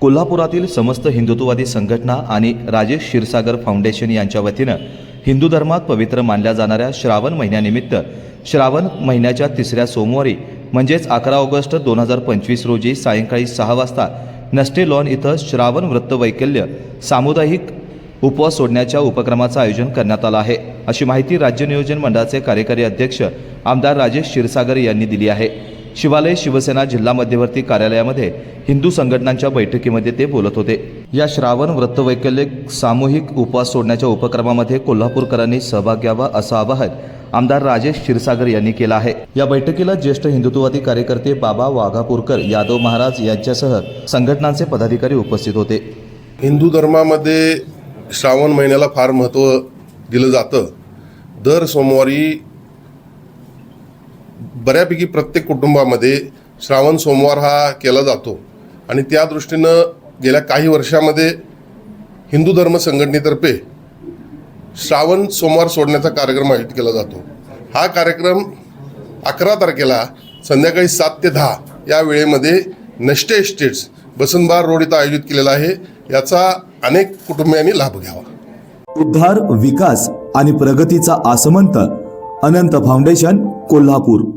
कोल्हापुरातील समस्त हिंदुत्ववादी संघटना आणि राजेश क्षीरसागर फाउंडेशन यांच्या वतीनं हिंदू धर्मात पवित्र मानल्या जाणाऱ्या श्रावण महिन्यानिमित्त श्रावण महिन्याच्या तिसऱ्या सोमवारी म्हणजेच अकरा ऑगस्ट दोन हजार पंचवीस रोजी सायंकाळी सहा वाजता नस्टे लॉन इथं श्रावण वृत्तवैकल्य सामुदायिक उपवास सोडण्याच्या उपक्रमाचं आयोजन करण्यात आलं आहे. अशी माहिती राज्य नियोजन मंडळाचे कार्यकारी अध्यक्ष आमदार राजेश क्षीरसागर यांनी दिली आहे. शिवालय शिवसेना जिल्हा मध्यवर्ती कार्यालयामध्ये हिंदू संघटनांच्या बैठकीमध्ये ते बोलत होते. या श्रावण व्रतवैकल्य सामूहिक उपवास सोडण्याच्या उपक्रमामध्ये कोल्हापूरकरांनी सहभाग घ्यावा असं आवाहन आमदार राजेश क्षीरसागर यांनी केलं आहे. या बैठकीला ज्येष्ठ हिंदुत्ववादी कार्यकर्ते बाबा वाघापूरकर यादव महाराज यांच्यासह संघटनांचे पदाधिकारी उपस्थित होते. हिंदू धर्मामध्ये श्रावण महिन्याला फार महत्त्व दिलं जातं. दर सोमवारी बऱ्यापैकी प्रत्येक कुटुंबामध्ये श्रावण सोमवार हा केला जातो. आणि त्या दृष्टीनं गेल्या काही वर्षामध्ये हिंदू धर्म संघटनेतर्फे श्रावण सोमवार सोडण्याचा कार्यक्रम आयोजित केला जातो. हा कार्यक्रम अकरा तारखेला संध्याकाळी सात ते दहा या वेळेमध्ये नष्टे एस्टेट्स बसंतबार रोड इथं आयोजित केलेला आहे. याचा अनेक कुटुंबियांनी लाभ घ्यावा. उद्धार विकास आणि प्रगतीचा आसमंत अनंत फाउंडेशन कोल्हापूर.